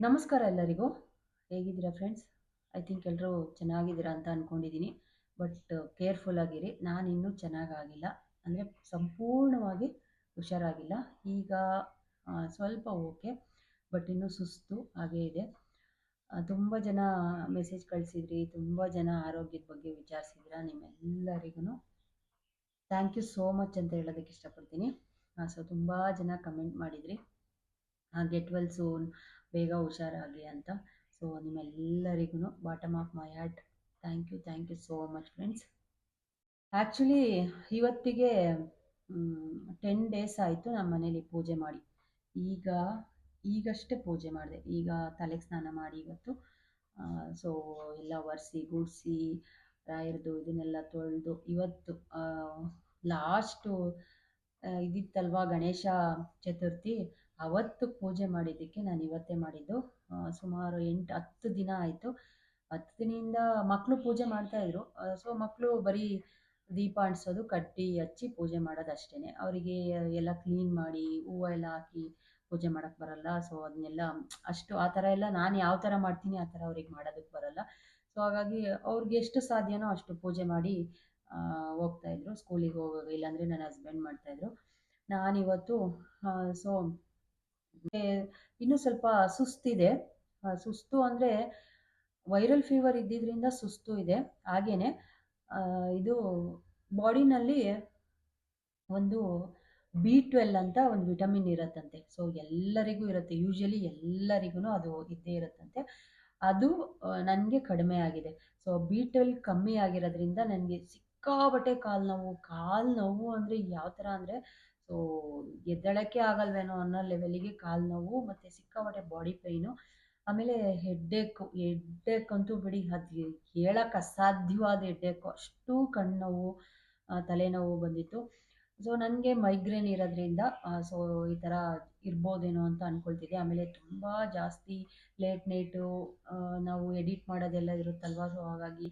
ನಮಸ್ಕಾರ ಎಲ್ಲರಿಗೂ. ಹೇಗಿದ್ದೀರಾ ಫ್ರೆಂಡ್ಸ್ ಐ ಥಿಂಕ್ ಎಲ್ಲರೂ ಚೆನ್ನಾಗಿದ್ದೀರಾ ಅಂತ ಅಂದ್ಕೊಂಡಿದ್ದೀನಿ ಬಟ್ ಕೇರ್ಫುಲ್ ಆಗಿರಿ. ನಾನು ಇನ್ನೂ ಚೆನ್ನಾಗಾಗಿಲ್ಲ. ಅಂದರೆ ಸಂಪೂರ್ಣವಾಗಿ ಹುಷಾರಾಗಿಲ್ಲ. ಈಗ ಸ್ವಲ್ಪ ಓಕೆ ಬಟ್ ಇನ್ನೂ ಸುಸ್ತು ಹಾಗೇ ಇದೆ. ತುಂಬ ಜನ ಮೆಸೇಜ್ ಕಳಿಸಿದ್ರಿ, ತುಂಬ ಜನ ಆರೋಗ್ಯದ ಬಗ್ಗೆ ವಿಚಾರಿಸಿದ್ರ ನಿಮ್ಮೆಲ್ಲರಿಗೂ ಥ್ಯಾಂಕ್ ಯು ಸೋ ಮಚ್ ಅಂತ ಹೇಳೋದಕ್ಕೆ ಇಷ್ಟಪಡ್ತೀನಿ. ಸೊ ತುಂಬ ಜನ ಕಮೆಂಟ್ ಮಾಡಿದ್ರಿ. ಗೆಟ್ ವೆಲ್ ಸೂನ್ ಬೇಗ ಹುಷಾರಾಗಿ ಅಂತ. ಸೊ ನಿಮ್ಮೆಲ್ಲರಿಗೂ bottom of my heart thank you thank you so much friends actually ಇವತ್ತಿಗೆ ಟೆನ್ ಡೇಸ್ ಆಯಿತು ನಮ್ಮ ಮನೇಲಿ ಪೂಜೆ ಮಾಡಿ. ಈಗ, ಈಗಷ್ಟೇ ಪೂಜೆ ಮಾಡಿದೆ. ಈಗ ತಲೆಗೆ ಸ್ನಾನ ಮಾಡಿ ಇವತ್ತು. ಸೊ ಎಲ್ಲ ಒರೆಸಿ, ಗುಡಿಸಿ, ರಾಯರದು ಇದನ್ನೆಲ್ಲ ತೊಳೆದು ಇವತ್ತು ಲಾಸ್ಟು ಇದಿತ್ತಲ್ವಾ ಗಣೇಶ ಚತುರ್ಥಿ. ಅವತ್ತು ಪೂಜೆ ಮಾಡಿದ್ದಕ್ಕೆ ನಾನು ಇವತ್ತೇ ಮಾಡಿದ್ದು. ಸುಮಾರು ಎಂಟು, ಹತ್ತು ದಿನ ಆಯಿತು. ಹತ್ತು ದಿನದಿಂದ ಮಕ್ಕಳು ಪೂಜೆ ಮಾಡ್ತಾಯಿದ್ರು ಸೊ ಮಕ್ಕಳು ಬರೀ ದೀಪ ಅಂಟಿಸೋದು, ಕಟ್ಟಿ ಹಚ್ಚಿ ಪೂಜೆ ಮಾಡೋದು ಅಷ್ಟೇ ಅವರಿಗೆ ಎಲ್ಲ ಕ್ಲೀನ್ ಮಾಡಿ, ಹೂವು ಎಲ್ಲ ಹಾಕಿ ಪೂಜೆ ಮಾಡೋಕ್ಕೆ ಬರಲ್ಲ. ಸೊ ಅದನ್ನೆಲ್ಲ ಅಷ್ಟು ಆ ಥರ ಎಲ್ಲ ನಾನು ಯಾವ ಥರ ಮಾಡ್ತೀನಿ ಆ ಥರ ಅವ್ರಿಗೆ ಮಾಡೋದಕ್ಕೆ ಬರಲ್ಲ. ಸೊ ಹಾಗಾಗಿ ಅವ್ರಿಗೆ ಎಷ್ಟು ಸಾಧ್ಯನೋ ಅಷ್ಟು ಪೂಜೆ ಮಾಡಿ ಹೋಗ್ತಾಯಿದ್ರು ಸ್ಕೂಲಿಗೆ ಹೋಗೋ, ಇಲ್ಲಾಂದರೆ ನನ್ನ ಹಸ್ಬೆಂಡ್ ಮಾಡ್ತಾಯಿದ್ರು ನಾನಿವತ್ತು ಸೊ ಇನ್ನೂ ಸ್ವಲ್ಪ ಸುಸ್ತಿದೆ. ಸುಸ್ತು ಅಂದರೆ ವೈರಲ್ ಫೀವರ್ ಇದ್ದಿದ್ದರಿಂದ ಸುಸ್ತು ಇದೆ. ಹಾಗೇನೆ ಇದು ಬಾಡಿನಲ್ಲಿ ಒಂದು ಬಿ ಟ್ವೆಲ್ ಅಂತ ಒಂದು ವಿಟಮಿನ್ ಇರತ್ತಂತೆ. ಸೊ, ಎಲ್ಲರಿಗೂ ಇರುತ್ತೆ. ಯೂಶಲಿ ಎಲ್ಲರಿಗೂ ಅದು ಇದ್ದೇ ಇರುತ್ತಂತೆ. ಅದು ನನಗೆ ಕಡಿಮೆ ಆಗಿದೆ. ಸೊ, ಬಿ ಟ್ವೆಲ್ ಕಮ್ಮಿ ಆಗಿರೋದ್ರಿಂದ ನನಗೆ ಸಿಕ್ಕಾಬಟ್ಟೆ ಕಾಲು ನೋವು ಕಾಲು ನೋವು ಅಂದರೆ ಯಾವ ಥರ ಅಂದರೆ ಸೊ ಎದ್ದೇಳಕ್ಕೆ ಆಗಲ್ವೇನೋ ಅನ್ನೋ ಲೆವೆಲಿಗೆ ಕಾಲು ನೋವು, ಮತ್ತು ಸಿಕ್ಕಾಪಟ್ಟೆ ಬಾಡಿ ಪೈನು ಆಮೇಲೆ ಹೆಡ್ಡೇಕು ಹೆಡ್ಡೇಕ್ ಬಿಡಿ ಅದು ಹೇಳಕ್ಕೆ ಅಸಾಧ್ಯವಾದ ಹೆಡ್ಡೇಕು ಅಷ್ಟು ಕಣ್ಣು ನೋವು ತಲೆನೋವು ಬಂದಿತ್ತು. ಸೊ ನನಗೆ ಮೈಗ್ರೇನ್ ಇರೋದ್ರಿಂದ ಸೊ ಈ ಥರ ಇರ್ಬೋದೇನೋ ಅಂತ ಅಂದ್ಕೊಳ್ತಿದ್ದೆ ಆಮೇಲೆ ತುಂಬ ಜಾಸ್ತಿ ಲೇಟ್ ನೈಟು ನಾವು ಎಡಿಟ್ ಮಾಡೋದೆಲ್ಲ ಇರುತ್ತಲ್ವಾ? ಸೊ ಹಾಗಾಗಿ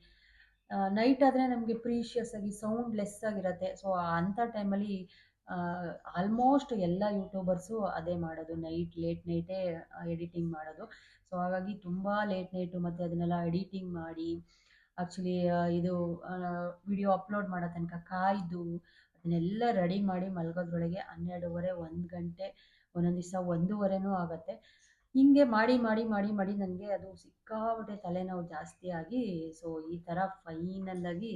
ನೈಟ್ ಆದರೆ ನಮಗೆ ಪ್ರೀಷಿಯಸ್ ಆಗಿ ಸೌಂಡ್ ಲೆಸ್ ಆಗಿರುತ್ತೆ ಸೊ ಅಂಥ ಟೈಮಲ್ಲಿ ಆಲ್ಮೋಸ್ಟ್ ಎಲ್ಲ ಯೂಟ್ಯೂಬರ್ಸು ಅದೇ ಮಾಡೋದು. ನೈಟ್ ಲೇಟ್ ನೈಟೇ ಎಡಿಟಿಂಗ್ ಮಾಡೋದು. ಸೊ ಹಾಗಾಗಿ ತುಂಬ ಲೇಟ್ ನೈಟು ಮತ್ತು ಅದನ್ನೆಲ್ಲ ಎಡಿಟಿಂಗ್ ಮಾಡಿ ಆ್ಯಕ್ಚುಲಿ ಇದು ವಿಡಿಯೋ ಅಪ್ಲೋಡ್ ಮಾಡೋ ತನಕ ಕಾಯ್ದು, ಅದನ್ನೆಲ್ಲ ರೆಡಿ ಮಾಡಿ ಮಲಗೋದ್ರೊಳಗೆ ಹನ್ನೆರಡೂವರೆ, ಒಂದು ಗಂಟೆ, ಒಂದೊಂದು ದಿವಸ ಒಂದೂವರೆನೂ ಆಗುತ್ತೆ. ಹಿಂಗೆ ಮಾಡಿ ಮಾಡಿ ಮಾಡಿ ಮಾಡಿ ನನಗೆ ಅದು ಸಿಕ್ಕಾಪಟ್ಟೆ ತಲೆನೋವು ಜಾಸ್ತಿ ಆಗಿ ಸೊ ಈ ಥರ ಫೈನಲ್ಲಾಗಿ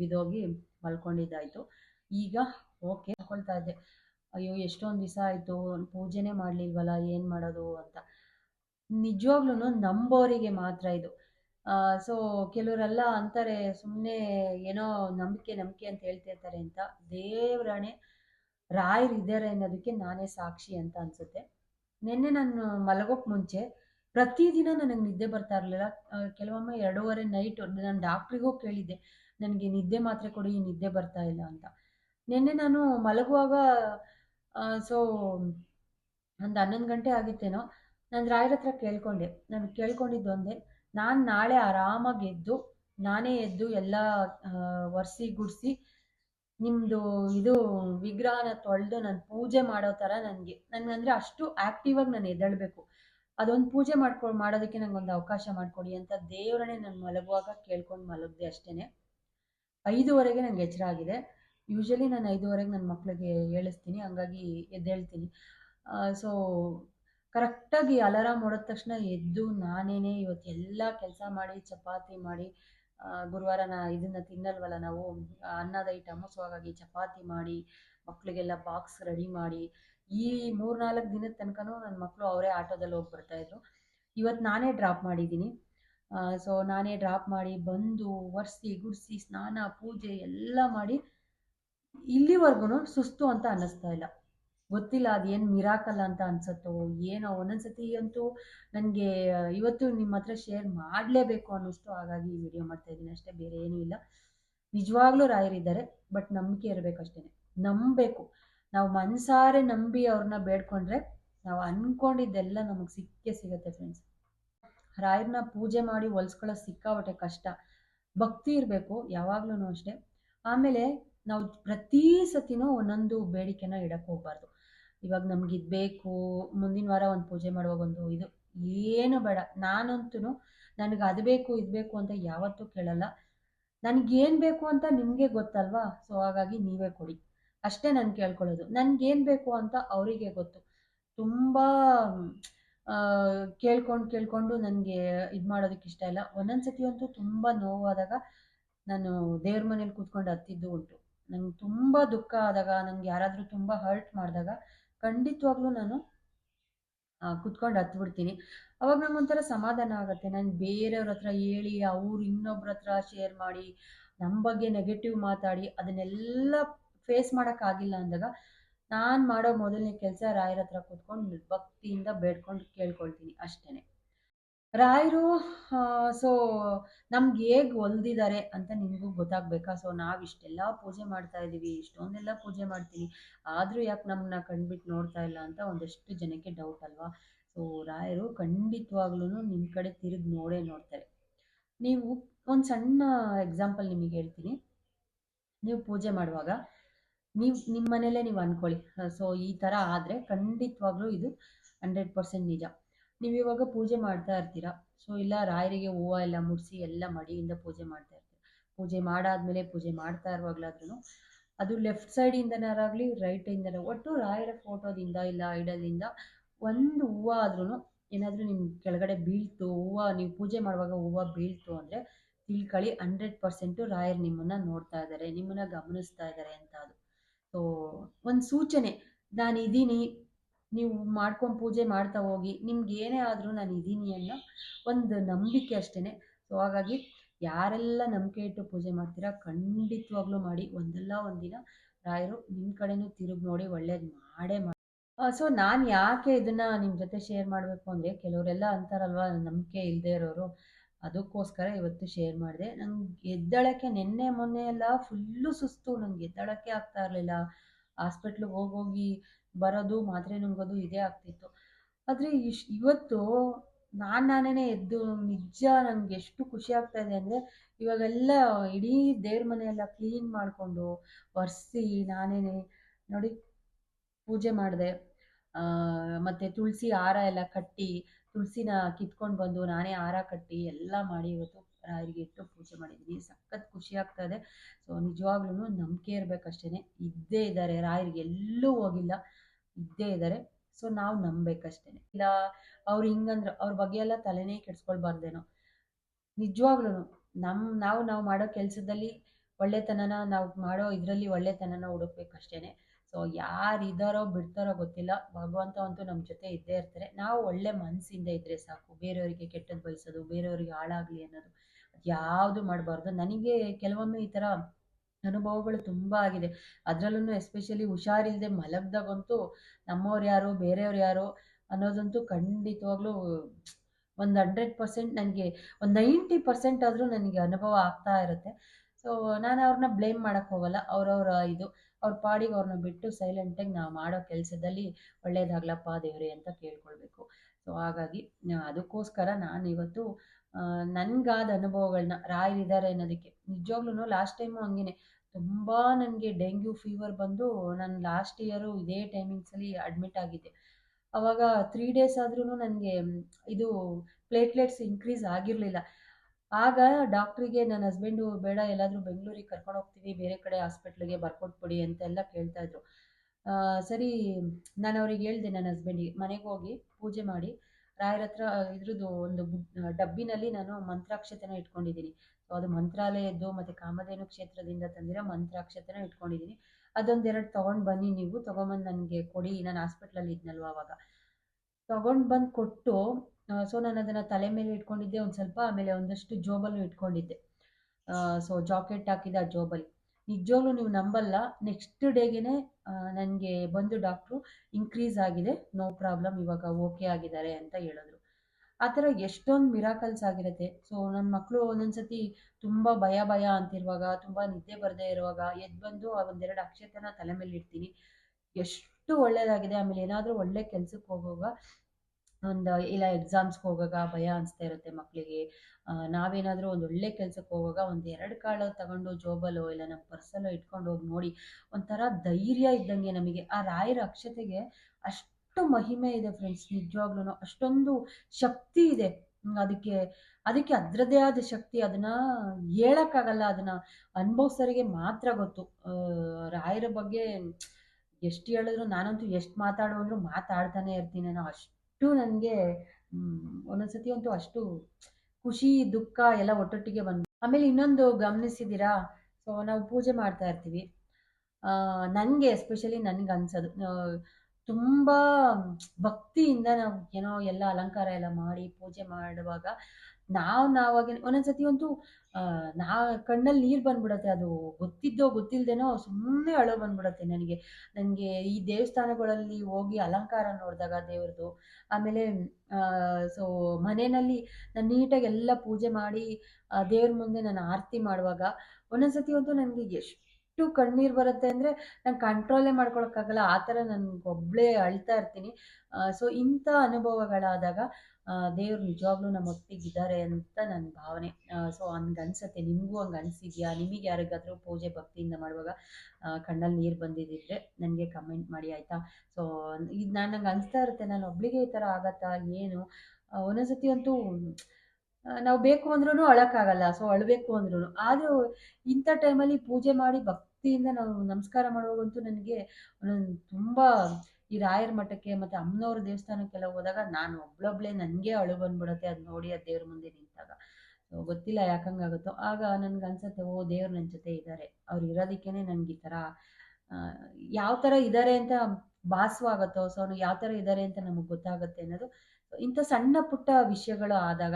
ಬಿದೋಗಿ ಮಲ್ಕೊಂಡಿದ್ದಾಯಿತು. ಈಗ ಓಕೆ ಹಾಕೊಳ್ತಾ ಇದ್ದೆ. ಅಯ್ಯೋ, ಎಷ್ಟೊಂದು ದಿವಸ ಆಯಿತು, ಪೂಜೆನೇ ಮಾಡಲಿಲ್ವಲ್ಲ, ಏನು ಮಾಡೋದು ಅಂತ. ನಿಜವಾಗ್ಲೂ ನಂಬೋರಿಗೆ ಮಾತ್ರ ಇದು. ಸೊ ಕೆಲವರೆಲ್ಲ ಅಂತಾರೆ ಸುಮ್ಮನೆ ಏನೋ ನಂಬಿಕೆ ನಂಬಿಕೆ ಅಂತ ಹೇಳ್ತಿರ್ತಾರೆ ಅಂತ. ದೇವರಾಣೆ, ರಾಯರು ಇದ್ದಾರೆ ಅನ್ನೋದಕ್ಕೆ ನಾನೇ ಸಾಕ್ಷಿ ಅಂತ ಅನ್ಸುತ್ತೆ. ನಿನ್ನೆ ನಾನು ಮಲಗೋಕ್ ಮುಂಚೆ, ಪ್ರತಿದಿನ ನನಗೆ ನಿದ್ದೆ ಬರ್ತಾ ಇರಲಿಲ್ಲ. ಕೆಲವೊಮ್ಮೆ ಎರಡೂವರೆ ನೈಟ್, ನಾನು ಡಾಕ್ಟ್ರಿಗೂ ಕೇಳಿದ್ದೆ, ನನಗೆ ನಿದ್ದೆ ಮಾತ್ರೆ ಕೊಡಿ, ನಿದ್ದೆ ಬರ್ತಾ ಇಲ್ಲ ಅಂತ. ನಿನ್ನೆ ನಾನು ಮಲಗುವಾಗ ಸೊ ಒಂದು ಹನ್ನೊಂದು ಗಂಟೆ ಆಗಿತ್ತೇನೋ, ನಾನು ರಾಯರ ಹತ್ರ ಕೇಳ್ಕೊಂಡೆ. ನಾನು ಕೇಳ್ಕೊಂಡಿದ್ದು ಒಂದೇ ನಾನು ನಾಳೆ ಆರಾಮಾಗಿ ಎದ್ದು, ನಾನೇ ಎದ್ದು ಎಲ್ಲ ಒರೆಸಿ ಗುಡಿಸಿ ನಿಮ್ಮದು ಇದು ವಿಗ್ರಹನ ತೊಳೆದು ನಾನು ಪೂಜೆ ಮಾಡೋ ಥರ ನನಗೆ. ನನಗಂದರೆ ಅಷ್ಟು ಆ್ಯಕ್ಟಿವಾಗಿ ನಾನು ಎದ್ದೇಳಬೇಕು. ಅದೊಂದು ಪೂಜೆ ಮಾಡ್ಕೊ, ಮಾಡೋದಕ್ಕೆ ನನಗೊಂದು ಅವಕಾಶ ಮಾಡಿಕೊಡಿ ಅಂತ ದೇವರನ್ನೇ ನಾನು ಮಲಗುವಾಗ ಕೇಳ್ಕೊಂಡು ಮಲಗಿದೆ ಅಷ್ಟೇ ಐದುವರೆಗೆ ನನಗೆ ಎಚ್ಚರ ಆಗಿದೆ. ಯೂಶಲಿ ನಾನು ಐದುವರೆಗೆ ನನ್ನ ಮಕ್ಕಳಿಗೆ ಹೇಳಿಸ್ತೀನಿ, ಹಂಗಾಗಿ ಎದ್ದೇಳ್ತೀನಿ ಸೊ ಕರೆಕ್ಟಾಗಿ ಅಲಾರಾಮ್ ಹೊಡೆದ ತಕ್ಷಣ ಎದ್ದು ನಾನೇನೆ ಇವತ್ತು ಎಲ್ಲ ಕೆಲಸ ಮಾಡಿ, ಚಪಾತಿ ಮಾಡಿ ಗುರುವಾರ ನಾ ಇದನ್ನು ತಿನ್ನಲ್ವಲ್ಲ ನಾವು, ಅನ್ನದ ಐಟಮು ಸೊ ಹಾಗಾಗಿ ಚಪಾತಿ ಮಾಡಿ ಮಕ್ಕಳಿಗೆಲ್ಲ ಬಾಕ್ಸ್ ರೆಡಿ ಮಾಡಿ, ಈ ಮೂರ್ನಾಲ್ಕು ದಿನದ ತನಕನೂ ನನ್ನ ಮಕ್ಕಳು ಅವರೇ ಆಟೋದಲ್ಲಿ ಹೋಗಿ ಬರ್ತಾಯಿದ್ರು ಇವತ್ತು ನಾನೇ ಡ್ರಾಪ್ ಮಾಡಿದ್ದೀನಿ. ಸೊ ನಾನೇ ಡ್ರಾಪ್ ಮಾಡಿ ಬಂದು, ಒರೆಸಿ, ಗುಡಿಸಿ, ಸ್ನಾನ, ಪೂಜೆ ಎಲ್ಲ ಮಾಡಿ ಇಲ್ಲಿವರೆಗೂ ಸುಸ್ತು ಅಂತ ಅನ್ನಿಸ್ತಾ ಇಲ್ಲ. ಗೊತ್ತಿಲ್ಲ, ಅದೇನು ಮಿರಾಕಲ್ಲ ಅಂತ ಅನ್ಸತ್ತೋ, ಏನೋ ಒಂದೊಂದ್ಸತಿ ಅಂತೂ ನನಗೆ ಇವತ್ತು ನಿಮ್ಮ ಹತ್ರ ಶೇರ್ ಮಾಡಲೇಬೇಕು ಅನ್ನಿಸ್ತು ಹಾಗಾಗಿ ಈ ವಿಡಿಯೋ ಮಾಡ್ತಾ ಇದ್ದೀನಿ. ಅಷ್ಟೇ, ಬೇರೆ ಏನೂ ಇಲ್ಲ. ನಿಜವಾಗ್ಲೂ ರಾಯರಿದ್ದಾರೆ ಬಟ್ ನಂಬಿಕೆ ಇರಬೇಕು ಅಷ್ಟೇ ನಂಬಬೇಕು. ನಾವು ಮನಸಾರೆ ನಂಬಿ ಅವ್ರನ್ನ ಬೇಡ್ಕೊಂಡ್ರೆ ನಾವು ಅನ್ಕೊಂಡಿದ್ದೆಲ್ಲ ನಮಗೆ ಸಿಕ್ಕೇ ಸಿಗುತ್ತೆ ಫ್ರೆಂಡ್ಸ್ ರಾಯರನ್ನ ಪೂಜೆ ಮಾಡಿ ಹೊಲ್ಸ್ಕೊಳ್ಳೋ ಸಿಕ್ಕಾಬಟ್ಟೆ ಕಷ್ಟ. ಭಕ್ತಿ ಇರಬೇಕು ಯಾವಾಗ್ಲೂ ಅಷ್ಟೇ. ಆಮೇಲೆ ನಾವು ಪ್ರತಿ ಸತಿನೂ ಒಂದೊಂದು ಬೇಡಿಕೆನ ಇಡಕ್ಕೆ ಹೋಗ್ಬಾರ್ದು. ಇವಾಗ ನಮ್ಗೆ ಇದು ಬೇಕು, ಮುಂದಿನ ವಾರ ಒಂದು ಪೂಜೆ ಮಾಡುವಾಗ ಒಂದು ಇದು ಏನು ಬೇಡ. ನಾನಂತೂ ನನಗೆ ಅದು ಬೇಕು, ಇದು ಬೇಕು ಅಂತ ಯಾವತ್ತೂ ಕೇಳಲ್ಲ. ನನಗೇನು ಬೇಕು ಅಂತ ನಿಮಗೆ ಗೊತ್ತಲ್ವಾ? ಸೊ ಹಾಗಾಗಿ ನೀವೇ ಕೊಡಿ. ಅಷ್ಟೇ ನಾನು ಕೇಳ್ಕೊಳ್ಳೋದು. ನನಗೇನು ಬೇಕು ಅಂತ ಅವರಿಗೆ ಗೊತ್ತು. ತುಂಬ ಕೇಳ್ಕೊಂಡು ಕೇಳ್ಕೊಂಡು ನನಗೆ ಇದು ಮಾಡೋದಕ್ಕೆ ಇಷ್ಟ ಇಲ್ಲ. ಒಂದೊಂದು ಸತಿ ಅಂತೂ ತುಂಬ ನೋವಾದಾಗ ನಾನು ದೇವ್ರ ಮನೇಲಿ ಕೂತ್ಕೊಂಡು ಹತ್ತಿದ್ದು ಉಂಟು. ನಂಗೆ ತುಂಬ ದುಃಖ ಆದಾಗ, ನಂಗೆ ಯಾರಾದರೂ ತುಂಬ ಹರ್ಟ್ ಮಾಡಿದಾಗ, ಖಂಡಿತವಾಗ್ಲೂ ನಾನು ಕುತ್ಕೊಂಡು ಹತ್ಬಿಡ್ತೀನಿ. ಅವಾಗ ನಂಗೆ ಒಂಥರ ಸಮಾಧಾನ ಆಗುತ್ತೆ. ನಾನು ಬೇರೆಯವ್ರ ಹತ್ರ ಹೇಳಿ, ಅವ್ರು ಇನ್ನೊಬ್ರ ಹತ್ರ ಶೇರ್ ಮಾಡಿ ನಮ್ಮ ಬಗ್ಗೆ ನೆಗೆಟಿವ್ ಮಾತಾಡಿ, ಅದನ್ನೆಲ್ಲ ಫೇಸ್ ಮಾಡೋಕ್ಕಾಗಿಲ್ಲ ಅಂದಾಗ, ನಾನು ಮಾಡೋ ಮೊದಲನೇ ಕೆಲಸ ರಾಯರ ಹತ್ರ ಕೂತ್ಕೊಂಡು ಭಕ್ತಿಯಿಂದ ಬೇಡ್ಕೊಂಡು ಕೇಳ್ಕೊಳ್ತೀನಿ ಅಷ್ಟೇ ರಾಯರು ಸೊ, ನಮ್ಗೆ ಹೇಗೆ ಹೊಲ್ದಿದ್ದಾರೆ ಅಂತ ನಿಮಗೂ ಗೊತ್ತಾಗ್ಬೇಕಾ? ಸೊ, ನಾವು ಇಷ್ಟೆಲ್ಲ ಪೂಜೆ ಮಾಡ್ತಾ ಇದ್ದೀವಿ ಇಷ್ಟೊಂದೆಲ್ಲ ಪೂಜೆ ಮಾಡ್ತೀನಿ, ಆದರೂ ಯಾಕೆ ನಮ್ಮನ್ನ ಕಂಡುಬಿಟ್ಟು ನೋಡ್ತಾ ಇಲ್ಲ ಅಂತ ಒಂದಷ್ಟು ಜನಕ್ಕೆ ಡೌಟ್ ಅಲ್ವಾ? ಸೊ, ರಾಯರು ಖಂಡಿತವಾಗ್ಲೂ ನಿಮ್ಮ ಕಡೆ ತಿರುಗಿ ನೋಡೇ ನೋಡ್ತಾರೆ. ನೀವು ಒಂದು ಸಣ್ಣ ಎಕ್ಸಾಂಪಲ್ ನಿಮಗೆ ಹೇಳ್ತೀನಿ. ನೀವು ಪೂಜೆ ಮಾಡುವಾಗ, ನೀವು ನಿಮ್ಮ ಮನೇಲೇ ನೀವು ಅನ್ಕೊಳ್ಳಿ, ಸೊ, ಈ ಥರ ಆದರೆ ಖಂಡಿತವಾಗ್ಲೂ ಇದು ಹಂಡ್ರೆಡ್ ಪರ್ಸೆಂಟ್ ನಿಜ. ನೀವು ಇವಾಗ ಪೂಜೆ ಮಾಡ್ತಾ ಇರ್ತೀರಾ? ಸೊ ಇಲ್ಲ ರಾಯರಿಗೆ ಹೂವು ಎಲ್ಲ ಮುಡಿಸಿ ಎಲ್ಲ ಮಡಿಯಿಂದ ಪೂಜೆ ಮಾಡ್ತಾ ಇರ್ತೀರ? ಪೂಜೆ ಮಾಡಾದ್ಮೇಲೆ ಪೂಜೆ ಮಾಡ್ತಾ ಇರುವಾಗ್ಲಾದ್ರೂ ಅದು ಲೆಫ್ಟ್ ಸೈಡಿಂದನಾರಾಗಲಿ ರೈಟಿಂದನೂ ಒಟ್ಟು ರಾಯರ ಫೋಟೋದಿಂದ ಇಲ್ಲ ಐಡಲಿಂದ ಒಂದು ಹೂವು ಆದ್ರೂ ಏನಾದರೂ ನಿಮ್ಮ ಕೆಳಗಡೆ ಬೀಳ್ತು, ಹೂವು ನೀವು ಪೂಜೆ ಮಾಡುವಾಗ ಹೂವು ಬೀಳ್ತು ಅಂದರೆ ತಿಳ್ಕೊಳ್ಳಿ ಹಂಡ್ರೆಡ್ ಪರ್ಸೆಂಟು ರಾಯರು ನಿಮ್ಮನ್ನು ನೋಡ್ತಾ ಇದ್ದಾರೆ ನಿಮ್ಮನ್ನು ಗಮನಿಸ್ತಾ ಇದ್ದಾರೆ ಅಂತ ಅದು. ಸೊ ಒಂದು ಸೂಚನೆ, ನಾನು ಇದ್ದೀನಿ ನೀವು ಮಾಡ್ಕೊಂಡು ಪೂಜೆ ಮಾಡ್ತಾ ಹೋಗಿ, ನಿಮ್ಗೆ ಏನೇ ಆದರೂ ನಾನು ಇದ್ದೀನಿ ಅನ್ನೋ ಒಂದು ನಂಬಿಕೆ ಅಷ್ಟೇ ಸೊ ಹಾಗಾಗಿ ಯಾರೆಲ್ಲ ನಂಬಿಕೆ ಇಟ್ಟು ಪೂಜೆ ಮಾಡ್ತೀರಾ, ಖಂಡಿತವಾಗ್ಲೂ ಮಾಡಿ. ಒಂದಲ್ಲ ಒಂದಿನ ರಾಯರು ನಿಮ್ಮ ಕಡೆನೂ ತಿರುಗಿ ನೋಡಿ, ಒಳ್ಳೇದು ಮಾಡೇ ಮಾಡಿ. ಸೊ ನಾನು ಯಾಕೆ ಇದನ್ನು ನಿಮ್ಮ ಜೊತೆ ಶೇರ್ ಮಾಡಬೇಕು ಅಂದರೆ, ಕೆಲವರೆಲ್ಲ ಅಂತಾರಲ್ವ, ನಂಬಿಕೆ ಇಲ್ಲದೆ ಇರೋರು. ಅದಕ್ಕೋಸ್ಕರ ಇವತ್ತು ಶೇರ್ ಮಾಡಿದೆ. ನಂಗೆ ಎದ್ದಳಕ್ಕೆ ನಿನ್ನೆ ಮೊನ್ನೆ ಎಲ್ಲ ಫುಲ್ಲು ಸುಸ್ತು. ನಂಗೆ ಎದ್ದಳಕ್ಕೆ ಆಗ್ತಾ ಇರಲಿಲ್ಲ. ಹಾಸ್ಪಿಟ್ಲಿಗೆ ಹೋಗೋಗಿ ಬರೋದು, ಮಾತ್ರೆ ನುಂಗೋದು ಇದೇ ಆಗ್ತಿತ್ತು. ಆದರೆ ಇಶ್, ಇವತ್ತು ನಾನು ನಾನೇ ಎದ್ದು ನಿಜ ನನಗೆ ಎಷ್ಟು ಖುಷಿ ಆಗ್ತಾ ಇದೆ ಅಂದರೆ ಇವಾಗೆಲ್ಲ ಇಡೀ ದೇವ್ರ ಮನೆಯೆಲ್ಲ ಕ್ಲೀನ್ ಮಾಡಿಕೊಂಡು ಒರೆಸಿ ನಾನೇನೆ ನೋಡಿ ಪೂಜೆ ಮಾಡಿದೆ. ಮತ್ತು ತುಳಸಿ ಹಾರ ಎಲ್ಲ ಕಟ್ಟಿ ತುಳಸಿನ ಕಿತ್ಕೊಂಡು ಬಂದು ನಾನೇ ಹಾರ ಕಟ್ಟಿ ಎಲ್ಲ ಮಾಡಿ ಇವತ್ತು ರಾಯರಿಗೆ ಇಟ್ಟು ಪೂಜೆ ಮಾಡಿದ್ದೀನಿ ಸಖತ್ ಖುಷಿ ಆಗ್ತಾ ಇದೆ. ಸೊ ನಿಜವಾಗ್ಲೂ ನಂಬಿಕೆ ಇರಬೇಕಷ್ಟೇ ಇದ್ದೇ ಇದ್ದಾರೆ. ರಾಯರಿಗೆ ಎಲ್ಲೂ ಹೋಗಿಲ್ಲ. ಇದ್ದೇ ಇದ್ದಾರೆ. ಸೊ ನಾವು ನಂಬಬೇಕಷ್ಟೇ ಇಲ್ಲ, ಅವ್ರು ಹಿಂಗಂದ್ರೆ ಅವ್ರ ಬಗ್ಗೆ ಎಲ್ಲ ತಲೆನೇ ಕೆಡ್ಸ್ಕೊಳ್ಬಾರ್ದೇನೋ. ನಿಜವಾಗ್ಲೂ ನಮ್ಮ ನಾವು ನಾವು ಮಾಡೋ ಕೆಲಸದಲ್ಲಿ ಒಳ್ಳೆತನನ ನಾವು ಮಾಡೋ ಇದರಲ್ಲಿ ಒಳ್ಳೆತನನ ಹುಡುಕ್ಬೇಕಷ್ಟೇ ಸೊ ಯಾರು ಇದಾರೋ ಬಿಡ್ತಾರೋ ಗೊತ್ತಿಲ್ಲ. ಭಗವಂತ ಅಂತೂ ನಮ್ಮ ಜೊತೆ ಇದ್ದೇ ಇರ್ತಾರೆ. ನಾವು ಒಳ್ಳೆ ಮನಸ್ಸಿಂದ ಇದ್ದರೆ ಸಾಕು. ಬೇರೆಯವರಿಗೆ ಕೆಟ್ಟದ್ದು ಬಯಸೋದು, ಬೇರೆಯವರಿಗೆ ಹಾಳಾಗಲಿ ಅನ್ನೋದು ಯಾವುದು ಮಾಡಬಾರ್ದು. ನನಗೆ ಕೆಲವೊಮ್ಮೆ ಈ ಥರ ಅನುಭವಗಳು ತುಂಬ ಆಗಿದೆ. ಅದರಲ್ಲೂ ಎಸ್ಪೆಷಲಿ ಹುಷಾರಿಲ್ಲದೆ ಮಲಗ್ದಾಗಂತೂ ನಮ್ಮವ್ರು ಯಾರು, ಬೇರೆಯವ್ರು ಯಾರು ಅನ್ನೋದಂತೂ ಖಂಡಿತವಾಗ್ಲೂ ಒಂದು ಹಂಡ್ರೆಡ್ ಪರ್ಸೆಂಟ್ ನನಗೆ ಒಂದು ನೈಂಟಿ ಪರ್ಸೆಂಟ್ ಆದರೂ ನನಗೆ ಅನುಭವ ಆಗ್ತಾ ಇರುತ್ತೆ. ಸೊ ನಾನು ಅವ್ರನ್ನ ಬ್ಲೇಮ್ ಮಾಡಕ್ ಹೋಗಲ್ಲ. ಅವ್ರವ್ರ ಇದು, ಅವ್ರ ಪಾಡಿಗೆ ಅವ್ರನ್ನ ಬಿಟ್ಟು ಸೈಲೆಂಟ್ ಆಗಿ ನಾವು ಮಾಡೋ ಕೆಲಸದಲ್ಲಿ ಒಳ್ಳೇದಾಗ್ಲಪ್ಪ ದೇವ್ರೆ ಅಂತ ಕೇಳ್ಕೊಳ್ಬೇಕು. ಸೊ ಹಾಗಾಗಿ ಅದಕ್ಕೋಸ್ಕರ ನಾನು ಇವತ್ತು ನನ್ಗಾದ ಅನುಭವಗಳನ್ನ ರಾಯರಿದ್ದಾರೆ ಅನ್ನೋದಕ್ಕೆ ನಿಜವಾಗ್ಲೂ ಲಾಸ್ಟ್ ಟೈಮು ಹಂಗೇನೆ, ತುಂಬ ನನಗೆ ಡೆಂಗ್ಯೂ ಫೀವರ್ ಬಂದು ನಾನು ಲಾಸ್ಟ್ ಇಯರು ಇದೇ ಟೈಮಿಂಗ್ಸಲ್ಲಿ ಅಡ್ಮಿಟ್ ಆಗಿದ್ದೆ. ಅವಾಗ ತ್ರೀ ಡೇಸ್ ಆದ್ರೂ ನನಗೆ, ಇದು ಪ್ಲೇಟ್ಲೆಟ್ಸ್ ಇನ್ಕ್ರೀಸ್ ಆಗಿರಲಿಲ್ಲ. ಆಗ ಡಾಕ್ಟ್ರಿಗೆ, ನನ್ನ ಹಸ್ಬೆಂಡು ಬೇಡ, ಎಲ್ಲಾದರೂ ಬೆಂಗಳೂರಿಗೆ ಕರ್ಕೊಂಡು ಹೋಗ್ತೀವಿ, ಬೇರೆ ಕಡೆ ಹಾಸ್ಪಿಟ್ಲಿಗೆ ಬರ್ಕೊಟ್ಬಿಡಿ ಅಂತೆಲ್ಲ ಕೇಳ್ತಾಯಿದ್ರು ಸರಿ, ನಾನು ಅವ್ರಿಗೆ ಹೇಳಿದೆ, ನನ್ನ ಹಸ್ಬೆಂಡಿಗೆ, ಮನೆಗೆ ಹೋಗಿ ಪೂಜೆ ಮಾಡಿ, ರಾಯರ ಹತ್ರ ಇದ್ರದ್ದು ಒಂದು ಡಬ್ಬಿನಲ್ಲಿ ನಾನು ಮಂತ್ರಾಕ್ಷತೆನ ಇಟ್ಕೊಂಡಿದ್ದೀನಿ. ಸೊ ಅದು ಮಂತ್ರಾಲಯದ್ದು ಮತ್ತು ಕಾಮಧೇನು ಕ್ಷೇತ್ರದಿಂದ ತಂದಿರೋ ಮಂತ್ರಾಕ್ಷತೆನ ಇಟ್ಕೊಂಡಿದ್ದೀನಿ. ಅದೊಂದೆರಡು ತೊಗೊಂಡು ಬನ್ನಿ ನೀವು, ತೊಗೊಂಬಂದು ನನಗೆ ಕೊಡಿ, ನಾನು ಹಾಸ್ಪಿಟ್ಲಲ್ಲಿ ಇದ್ನಲ್ವ ಅವಾಗ. ತೊಗೊಂಡು ಬಂದು ಕೊಟ್ಟು ಸೊ ನಾನು ಅದನ್ನು ತಲೆ ಮೇಲೆ ಇಟ್ಕೊಂಡಿದ್ದೆ, ಒಂದು ಸ್ವಲ್ಪ ಆಮೇಲೆ ಒಂದಷ್ಟು ಜೋಬಲ್ಲೂ ಇಟ್ಕೊಂಡಿದ್ದೆ. ಸೊ ಜಾಕೆಟ್ ಹಾಕಿದ ಆ ಜೋಬಲ್ಲಿ. ನಿಜವಾಗ್ಲೂ ನೀವು ನಂಬಲ್ಲ ನೆಕ್ಸ್ಟ್ ಡೇಗೆ ನನಗೆ ಬಂದು ಡಾಕ್ಟ್ರು ಇನ್ಕ್ರೀಸ್ ಆಗಿದೆ ನೋ ಪ್ರಾಬ್ಲಮ್ ಇವಾಗ ಓಕೆ ಆಗಿದ್ದಾರೆ ಅಂತ ಹೇಳಿದ್ರು. ಆ ಥರ ಎಷ್ಟೊಂದು ಮಿರಾಕಲ್ಸ್ ಆಗಿರುತ್ತೆ. ಸೊ ನನ್ನ ಮಕ್ಕಳು ಒಂದೊಂದ್ಸತಿ ತುಂಬ ಭಯ ಭಯ ಅಂತಿರುವಾಗ, ತುಂಬ ನಿದ್ದೆ ಬರದೇ ಇರುವಾಗ ಎದ್ದು ಬಂದು ಆ ಒಂದೆರಡು ಅಕ್ಷತೆನ ತಲೆ ಮೇಲೆ ಇಡ್ತೀನಿ ಎಷ್ಟು ಒಳ್ಳೆಯದಾಗಿದೆ ಆಮೇಲೆ ಏನಾದರೂ ಒಳ್ಳೆ ಕೆಲ್ಸಕ್ಕೆ ಹೋಗುವಾಗ ಒಂದು ಇಲ್ಲ ಎಕ್ಸಾಮ್ಸ್ಗೆ ಹೋಗಾಗ ಭಯ ಅನಿಸ್ತಾ ಇರುತ್ತೆ ಮಕ್ಕಳಿಗೆ ನಾವೇನಾದರೂ ಒಂದು ಒಳ್ಳೆ ಕೆಲಸಕ್ಕೆ ಹೋಗುವಾಗ ಒಂದು ಎರಡು ಕಾಳು ತಗೊಂಡು ಜೋಬಲ್ಲೋ ಇಲ್ಲ ನಮ್ಮ ಪರ್ಸಲ್ಲೋ ಇಟ್ಕೊಂಡು ಹೋಗಿ ನೋಡಿ ಒಂಥರ ಧೈರ್ಯ ಇದ್ದಂಗೆ ನಮಗೆ. ಆ ರಾಯರ ಅಕ್ಷತೆಗೆ ಅಷ್ಟು ಮಹಿಮೆ ಇದೆ ಫ್ರೆಂಡ್ಸ್ ನಿಜವಾಗ್ಲೂ ಅಷ್ಟೊಂದು ಶಕ್ತಿ ಇದೆ. ಅದಕ್ಕೆ ಅದಕ್ಕೆ ಅದರದೇ ಆದ ಶಕ್ತಿ, ಅದನ್ನ ಹೇಳಕ್ಕಾಗಲ್ಲ, ಅದನ್ನ ಅನುಭವಿಸೋರಿಗೆ ಮಾತ್ರ ಗೊತ್ತು. ರಾಯರ ಬಗ್ಗೆ ಎಷ್ಟು ಹೇಳಿದ್ರು ನಾನಂತೂ ಎಷ್ಟು ಮಾತಾಡು ಅಂದ್ರೂ ಮಾತಾಡ್ತಾನೆ ಇರ್ತೀನಿ ನಾನು ಅಷ್ಟು ನನಗೆ ಒಂದೊಂದ್ಸತಿ ಅಂತೂ ಅಷ್ಟು ಖುಷಿ, ದುಃಖ ಎಲ್ಲ ಒಟ್ಟೊಟ್ಟಿಗೆ ಬಂದು, ಆಮೇಲೆ ಇನ್ನೊಂದು ಗಮನಿಸಿದ್ದೀರಾ? ಸೊ ನಾವು ಪೂಜೆ ಮಾಡ್ತಾ ಇರ್ತೀವಿ. ನನಗೆ ಎಸ್ಪೆಷಲಿ ನನಗೆ ಅನ್ಸೋದು. ತುಂಬ ಭಕ್ತಿಯಿಂದ ನಾವು ಏನೋ ಎಲ್ಲ ಅಲಂಕಾರ ಎಲ್ಲ ಮಾಡಿ ಪೂಜೆ ಮಾಡುವಾಗ ನಾವು ನಾವಾಗ, ಒಂದೊಂದ್ಸತಿ ಅಂತೂ ನಾ ಕಣ್ಣಲ್ಲಿ ನೀರು ಬಂದ್ಬಿಡತ್ತೆ, ಅದು ಗೊತ್ತಿದ್ದೋ ಗೊತ್ತಿಲ್ಲದೇನೋ ಸುಮ್ಮನೆ ಅಳೋ ಬಂದ್ಬಿಡತ್ತೆ ನನಗೆ. ನನಗೆ ಈ ದೇವಸ್ಥಾನಗಳಲ್ಲಿ ಹೋಗಿ ಅಲಂಕಾರ ನೋಡಿದಾಗ ದೇವ್ರದ್ದು ಆಮೇಲೆ ಸೊ ಮನೆಯಲ್ಲಿ ನಾನು ನೀಟಾಗಿ ಎಲ್ಲ ಪೂಜೆ ಮಾಡಿ ದೇವ್ರ ಮುಂದೆ ನಾನು ಆರತಿ ಮಾಡುವಾಗ, ಒಂದೊಂದ್ಸತಿ ಅಂತೂ ನನಗೆ ಎಷ್ಟು ಕಣ್ಣೀರು ಬರುತ್ತೆ ಅಂದರೆ ನಾನು ಕಂಟ್ರೋಲೇ ಮಾಡ್ಕೊಳಕ್ಕಾಗಲ್ಲ. ಆ ಥರ ಒಬ್ಬಳೇ ಅಳ್ತಾ ಇರ್ತೀನಿ. ಸೊ ಇಂಥ ಅನುಭವಗಳಾದಾಗ ದೇವ್ರು ನಿಜವಾಗ್ಲೂ ನಮ್ಮ ಒಟ್ಟಿಗಿದ್ದಾರೆ ಅಂತ ನನ್ನ ಭಾವನೆ. ಸೊ ಅನ್ಸುತ್ತೆ ನಿಮಗೂ ಹಂಗೆ ಅನಿಸಿದ್ಯಾ? ನಿಮಗೆ ಯಾರಿಗಾದರೂ ಪೂಜೆ ಭಕ್ತಿಯಿಂದ ಮಾಡುವಾಗ ಕಣ್ಣಲ್ಲಿ ನೀರು ಬಂದಿದ್ದಿದ್ರೆ ನನಗೆ ಕಮೆಂಟ್ ಮಾಡಿ, ಆಯಿತಾ? ಸೊ ಇದು ನಾನು ನಂಗೆ ಅನಿಸ್ತಾ ಇರುತ್ತೆ. ನಾನು ಒಬ್ಳಿಗೆ ಈ ಥರ ಆಗತ್ತಾ? ಏನು? ಒಂದೊಂದ್ಸತಿ ಅಂತೂ ನಾವು ಬೇಕು ಅಂದ್ರೂ ಅಳಕ್ಕಾಗಲ್ಲ. ಸೊ ಅಳಬೇಕು ಅಂದ್ರೂ ಆದರೂ ಇಂಥ ಟೈಮಲ್ಲಿ ಪೂಜೆ ಮಾಡಿ ಭಕ್ತಿಯಿಂದ ನಾವು ನಮಸ್ಕಾರ ಮಾಡುವಾಗಂತೂ ನನಗೆ ತುಂಬಾ ಈ ರಾಯರ ಮಠಕ್ಕೆ ಮತ್ತು ಅಮ್ಮನವ್ರ ದೇವಸ್ಥಾನಕ್ಕೆಲ್ಲ ಹೋದಾಗ ನಾನು ಒಬ್ಳೊಬ್ಳೆ ನನಗೆ ಅಳು ಬಂದ್ಬಿಡುತ್ತೆ ಅದು ನೋಡಿ ಆ ದೇವ್ರ ಮುಂದೆ ನಿಂತಾಗ. ಗೊತ್ತಿಲ್ಲ ಯಾಕಂಗಾಗುತ್ತೋ ಆಗ ನನ್ಗೆ ಅನ್ಸುತ್ತೆ, ಓ, ದೇವ್ರು ನನ್ನ ಜೊತೆ ಇದ್ದಾರೆ ಅವ್ರು ಇರೋದಕ್ಕೇನೆ ನನಗೆ ಈ ಥರ ಯಾವ ಥರ ಇದ್ದಾರೆ ಅಂತ ಭಾಸವಾಗತ್ತೋ ಸೊ ಅವ್ರು ಯಾವ ಥರ ಇದ್ದಾರೆ ಅಂತ ನಮಗೆ ಗೊತ್ತಾಗುತ್ತೆ ಅನ್ನೋದು. ಇಂಥ ಸಣ್ಣ ಪುಟ್ಟ ವಿಷಯಗಳು ಆದಾಗ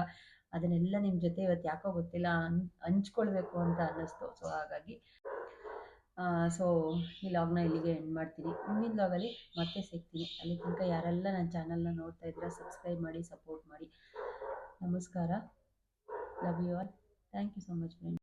ಅದನ್ನೆಲ್ಲ ನಿಮ್ಮ ಜೊತೆ ಇವತ್ತು ಯಾಕೋ ಗೊತ್ತಿಲ್ಲ ಹಂಚ್ಕೊಳ್ಬೇಕು ಅಂತ ಅನ್ನಿಸ್ತು. ಸೊ ಹಾಗಾಗಿ ಸೊ ಈ ಲಾಗ್ನ ಇಲ್ಲಿಗೆ ಎಂಡ್ ಮಾಡ್ತೀನಿ. ಮುಂದಿನ ಲಾಗಲ್ಲಿ ಮತ್ತೆ ಸಿಗ್ತೀನಿ. ಅಲ್ಲಿ ತನಕ ಯಾರೆಲ್ಲ ನನ್ನ ಚಾನಲ್ನ ನೋಡ್ತಾ ಇದ್ರೆ ಸಬ್ಸ್ಕ್ರೈಬ್ ಮಾಡಿ ಸಪೋರ್ಟ್ ಮಾಡಿ. ನಮಸ್ಕಾರ. Love you all thank you so much friend